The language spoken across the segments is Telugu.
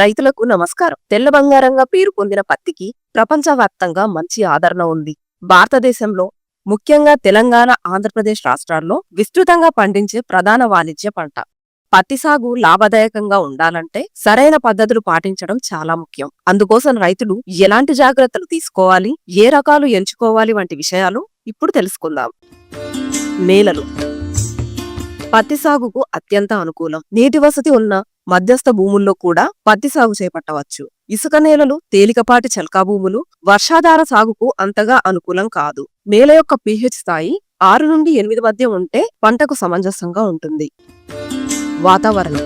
రైతులకు నమస్కారం. తెల్ల బంగారంగా పేరు పొందిన పత్తికి ప్రపంచవ్యాప్తంగా మంచి ఆదరణ ఉంది. భారతదేశంలో ముఖ్యంగా తెలంగాణ ఆంధ్రప్రదేశ్ రాష్ట్రాల్లో విస్తృతంగా పండించే ప్రధాన వాణిజ్య పంట. పత్తి సాగు లాభదాయకంగా ఉండాలంటే సరైన పద్ధతులు పాటించడం చాలా ముఖ్యం. అందుకోసం రైతులు ఎలాంటి జాగ్రత్తలు తీసుకోవాలి ఏ రకాలు ఎంచుకోవాలి వంటి విషయాలు ఇప్పుడు తెలుసుకుందాం. నేలలు. పత్తి సాగుకు అత్యంత అనుకూలం. నీటి వసతి ఉన్న మధ్యస్థ భూముల్లో కూడా పత్తి సాగు చేపట్టవచ్చు. ఇసుక నేలలు తేలికపాటి చల్కా భూములు వర్షాధార సాగుకు అంతగా అనుకూలం కాదు. నేల యొక్క పిహెచ్ స్థాయి ఆరు నుండి ఎనిమిది మధ్య ఉంటే పంటకు సమంజసంగా ఉంటుంది. వాతావరణం.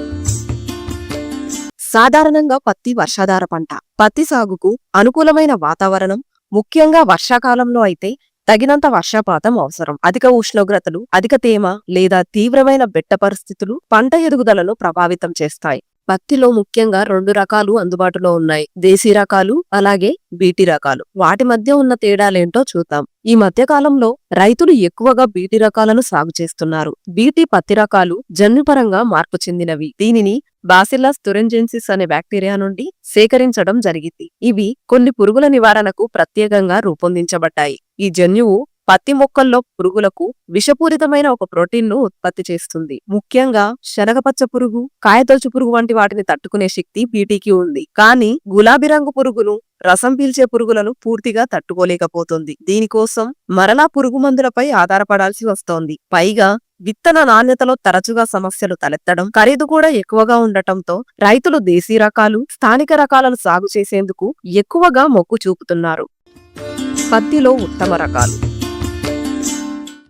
సాధారణంగా పత్తి వర్షాధార పంట. పత్తి సాగుకు అనుకూలమైన వాతావరణం ముఖ్యంగా వర్షాకాలంలో అయితే తగినంత వర్షపాతం అవసరం. అధిక ఉష్ణోగ్రతలు అధిక తేమ లేదా తీవ్రమైన బెట్ట పరిస్థితులు పంట ఎదుగుదలను ప్రభావితం చేస్తాయి. పత్తిలో ముఖ్యంగా రెండు రకాలు అందుబాటులో ఉన్నాయి. దేశీ రకాలు అలాగే బీటీ రకాలు. వాటి మధ్య ఉన్న తేడాలేంటో చూద్దాం. ఈ మధ్యకాలంలో రైతులు ఎక్కువగా బీటీ రకాలను సాగు చేస్తున్నారు. బీటీ పత్తి రకాలు జన్యుపరంగా మార్పు చెందినవి. దీనిని బాసిల్లాస్ తురెంజెన్సిస్ అనే బ్యాక్టీరియా నుండి సేకరించడం జరిగింది. ఇవి కొన్ని పురుగుల నివారణకు ప్రత్యేకంగా రూపొందించబడ్డాయి. ఈ జన్యువు పత్తి మొక్కల్లో పురుగులకు విషపూరితమైన ఒక ప్రోటీన్ను ఉత్పత్తి చేస్తుంది. ముఖ్యంగా శనగపచ్చ పురుగు కాయతొలుచు పురుగు వంటి వాటిని తట్టుకునే శక్తి బీటీకి ఉంది. కానీ గులాబీ రంగు పురుగును రసం పీల్చే పురుగులను పూర్తిగా తట్టుకోలేకపోతుంది. దీనికోసం మరలా పురుగు మందులపై ఆధారపడాల్సి వస్తోంది. పైగా విత్తన నాణ్యతలో తరచుగా సమస్యలు తలెత్తడం ఖరీదు కూడా ఎక్కువగా ఉండటంతో రైతులు దేశీ రకాలు స్థానిక రకాలను సాగు చేసేందుకు ఎక్కువగా మొక్కు చూపుతున్నారు. పత్తిలో ఉత్తమ రకాలు.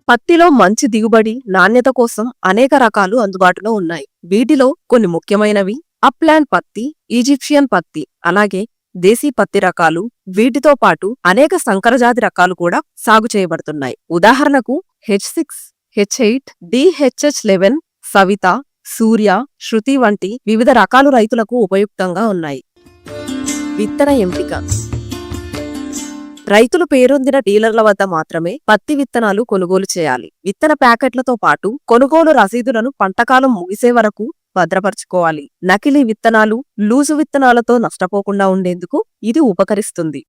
పత్తిలో మంచి దిగుబడి నాణ్యత కోసం అనేక రకాలు అందుబాటులో ఉన్నాయి. వీటిలో కొన్ని ముఖ్యమైనవి అప్లాండ్ పత్తి ఈజిప్షియన్ పత్తి అలాగే దేశీ పత్తి రకాలు. వీటితో పాటు అనేక సంకరజాతి రకాలు కూడా సాగు చేయబడుతున్నాయి. ఉదాహరణకు H six H eight DHH eleven Savitha Surya Shruti వంటి వివిధ రకాలు రైతులకు ఉపయుక్తంగా ఉన్నాయి. విత్తన ఎంపిక. రైతులు పేరొందిన డీలర్ల వద్ద మాత్రమే పత్తి విత్తనాలు కొనుగోలు చేయాలి. విత్తన ప్యాకెట్లతో పాటు కొనుగోలు రసీదులను పంటకాలం ముగిసే వరకు భద్రపరచుకోవాలి. నకిలీ విత్తనాలు లూజు విత్తనాలతో నష్టపోకుండా ఉండేందుకు ఇది ఉపకరిస్తుంది.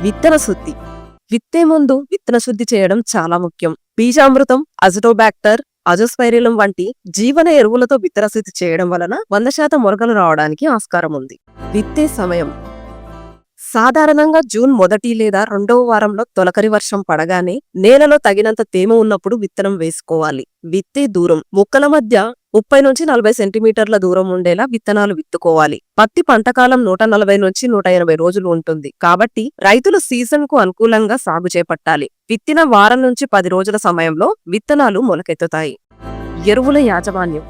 విత్తన శుద్ధి. విత్తే ముందు విత్తన శుద్ధి చేయడం చాలా ముఖ్యం. బీజామృతం అజటోబాక్టర్ అజోస్పైరిలం వంటి జీవన ఎరువులతో విత్తన చేయడం వలన వంద శాతం మొలకలు రావడానికి ఆస్కారం ఉంది. విత్తే సమయం. సాధారణంగా జూన్ మొదటి లేదా రెండవ వారంలో తొలకరి వర్షం పడగానే నేలలో తగినంత తేమ ఉన్నప్పుడు విత్తనం వేసుకోవాలి. విత్తే దూరం. మొక్కల మధ్య ముప్పై నుంచి నలభై సెంటీమీటర్ల దూరం ఉండేలా విత్తనాలు విత్తుకోవాలి. పత్తి పంటకాలం నూట నలభై నుంచి నూట ఎనభై రోజులు ఉంటుంది. కాబట్టి రైతులు సీజన్కు అనుకూలంగా సాగు చేపట్టాలి. విత్తిన వారం నుంచి పది రోజుల సమయంలో విత్తనాలు మొలకెత్తుతాయి. ఎరువుల యాజమాన్యం.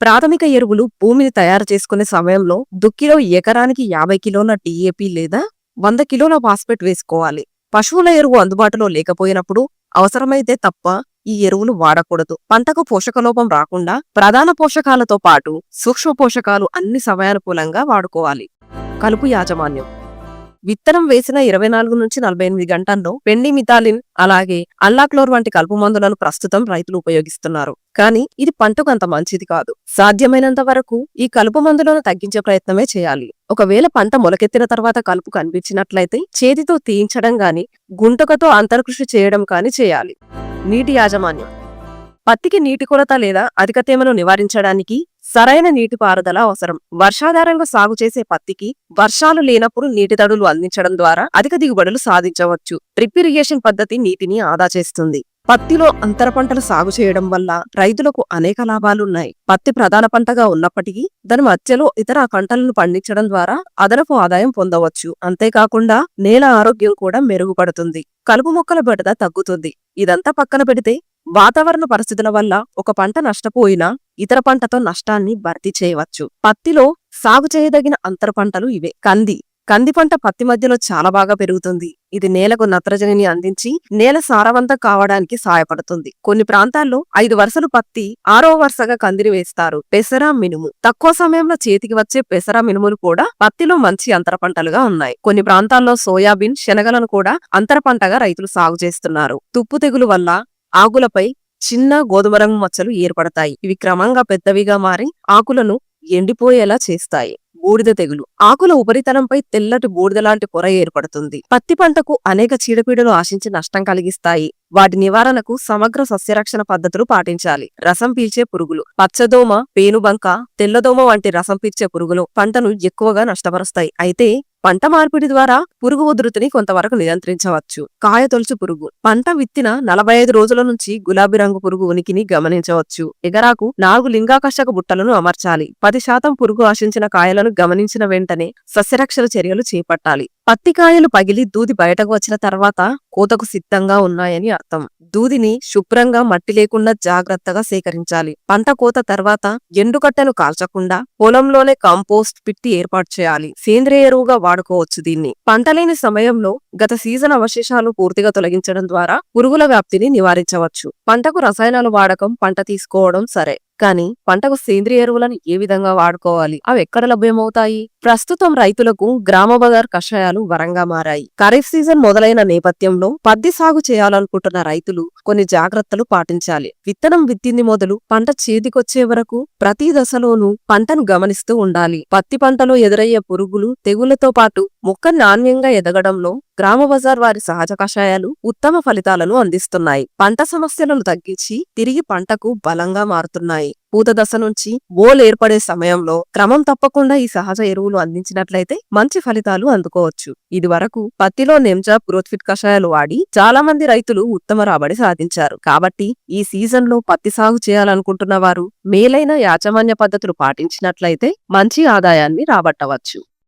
ప్రాథమిక ఎరువులు భూమిని తయారు చేసుకునే సమయంలో దుక్కిలో ఎకరానికి యాభై కిలోల టీఏపీ లేదా వంద కిలోల ఫాస్ఫేట్ వేసుకోవాలి. పశువుల ఎరువు అందుబాటులో లేకపోయినప్పుడు అవసరమైతే తప్ప ఈ ఎరువులు వాడకూడదు. పంటకు పోషకలోపం రాకుండా ప్రధాన పోషకాలతో పాటు సూక్ష్మ పోషకాలు అన్ని సమయానుకూలంగా వాడుకోవాలి. కలుపు యాజమాన్యం. విత్తనం వేసిన ఇరవై నాలుగు నుంచి నలభై ఎనిమిది గంటల్లో పెండి మిథాలిన్ అలాగే అల్లాక్లోర్ వంటి కలుపు మందులను ప్రస్తుతం రైతులు ఉపయోగిస్తున్నారు. కానీ ఇది పంటకు అంత మంచిది కాదు. సాధ్యమైనంత వరకు ఈ కలుపు మందులను తగ్గించే ప్రయత్నమే చేయాలి. ఒకవేళ పంట మొలకెత్తిన తర్వాత కలుపు కనిపించినట్లయితే చేతితో తీయించడం గాని గుంటకతో అంతర్కృషి చేయడం కాని చేయాలి. నీటి యాజమాన్యం. పత్తికి నీటి కొరత లేదా అధిక తేమను నివారించడానికి సరైన నీటిపారుదల అవసరం. వర్షాధారంగా సాగు చేసే పత్తికి వర్షాలు లేనప్పుడు నీటి తడులు అందించడం ద్వారా అధిక దిగుబడులు సాధించవచ్చు. డ్రిప్ ఇరిగేషన్ పద్ధతి నీటిని ఆదా చేస్తుంది. పత్తిలో అంతర పంటలు సాగు చేయడం వల్ల రైతులకు అనేక లాభాలున్నాయి పత్తి ప్రధాన పంటగా ఉన్నప్పటికీ దాని మధ్యలో ఇతర పంటలను పండించడం ద్వారా అదనపు ఆదాయం పొందవచ్చు. అంతేకాకుండా నేల ఆరోగ్యం కూడా మెరుగుపడుతుంది. కలుపు మొక్కల బెడద తగ్గుతుంది. ఇదంతా పక్కన పెడితే వాతావరణ పరిస్థితుల వల్ల ఒక పంట నష్టపోయినా ఇతర పంటతో నష్టాన్ని భర్తీ చేయవచ్చు. పత్తిలో సాగు చేయదగిన అంతర పంటలు ఇవే. కంది కంది పంట పత్తి మధ్యలో చాలా బాగా పెరుగుతుంది. ఇది నేలకు నత్రజనిని అందించి నేల సారవంతం కావడానికి సహాయపడుతుంది. కొన్ని ప్రాంతాల్లో ఐదు వరుసలు పత్తి ఆరో వరుసగా కందిరి వేస్తారు. పెసర మినుము. తక్కువ సమయంలో చేతికి వచ్చే పెసర మినుములు కూడా పత్తిలో మంచి అంతర పంటలుగా ఉన్నాయి. కొన్ని ప్రాంతాల్లో సోయాబీన్ శనగలను కూడా అంతర పంటగా రైతులు సాగు చేస్తున్నారు. తుప్పు తెగులు వల్ల ఆకులపై చిన్న గోధుమ రంగు మచ్చలు ఏర్పడతాయి. ఇవి క్రమంగా పెద్దవిగా మారి ఆకులను ఎండిపోయేలా చేస్తాయి. బూడిద తెగులు. ఆకుల ఉపరితలంపై తెల్లటి బూడిద లాంటి పొర ఏర్పడుతుంది. పత్తి పంటకు అనేక చీడపీడలు ఆశించి నష్టం కలిగిస్తాయి. వాటి నివారణకు సమగ్ర సస్యరక్షణ పద్ధతులు పాటించాలి. రసం పీల్చే పురుగులు పచ్చదోమ పేనుబంక తెల్లదోమ వంటి రసం పీల్చే పురుగులు పంటను ఎక్కువగా నష్టపరుస్తాయి. అయితే పంట మార్పిడి ద్వారా పురుగు ఉధృతిని కొంతవరకు నియంత్రించవచ్చు. కాయ తొలుచు పురుగు. పంట విత్తిన నలభై ఐదు రోజుల నుంచి గులాబీ రంగు పురుగు ఉనికిని గమనించవచ్చు. ఎగరాకు నాలుగు లింగాకర్షక బుట్టలను అమర్చాలి. పది శాతం పురుగు ఆశించిన కాయలను గమనించిన వెంటనే సస్యరక్షణ చర్యలు చేపట్టాలి. పత్తి కాయలు పగిలి దూది బయటకు వచ్చిన తర్వాత కోతకు సిద్ధంగా ఉన్నాయని అర్థం. దూదిని శుభ్రంగా మట్టి లేకుండా జాగ్రత్తగా సేకరించాలి. పంట కోత తర్వాత ఎండుకట్టెను కాల్చకుండా పొలంలోనే కాంపోస్ట్ పిట్టి ఏర్పాటు చేయాలి. సేంద్రియ ఎరువుగా వాడుకోవచ్చు దీన్ని. పంట లేని సమయంలో గత సీజన్ అవశేషాలు పూర్తిగా తొలగించడం ద్వారా పురుగుల వ్యాప్తిని నివారించవచ్చు. పంటకు రసాయనాలు వాడకం పంట తీసుకోవడం సరే. కానీ పంటకు సేంద్రియ ఎరువులను ఏ విధంగా వాడుకోవాలి? అవి ఎక్కడ లభ్యమవుతాయి? ప్రస్తుతం రైతులకు గ్రామ బజార్ కషాయాలు వరంగా మారాయి. ఖరీఫ్ సీజన్ మొదలైన నేపథ్యంలో పత్తి సాగు చేయాలనుకుంటున్న రైతులు కొన్ని జాగ్రత్తలు పాటించాలి. విత్తనం విత్తింది మొదలు పంట చేతికొచ్చే వరకు ప్రతి దశలోనూ పంటను గమనిస్తూ ఉండాలి. పత్తి పంటలో ఎదురయ్యే పురుగులు తెగుళ్ళతో పాటు మొక్క నాణ్యంగా ఎదగడంలో గ్రామ బజార్ వారి సహజ కషాయాలు ఉత్తమ ఫలితాలను అందిస్తున్నాయి. పంట సమస్యలను తగ్గించి తిరిగి పంటకు బలంగా మారుతున్నాయి. పూత దశ నుంచి బోల్ ఏర్పడే సమయంలో క్రమం తప్పకుండా ఈ సహజ ఎరువులు అందించినట్లయితే మంచి ఫలితాలు అందుకోవచ్చు. ఇది వరకు పత్తిలో నెమ్జాప్ గ్రోత్ఫిట్ కషాయాలు వాడి చాలా మంది రైతులు ఉత్తమ రాబడి సాధించారు. కాబట్టి ఈ సీజన్లో పత్తి సాగు చేయాలనుకుంటున్న వారు మేలైన యాజమాన్య పద్ధతులు పాటించినట్లయితే మంచి ఆదాయాన్ని రాబట్టవచ్చు.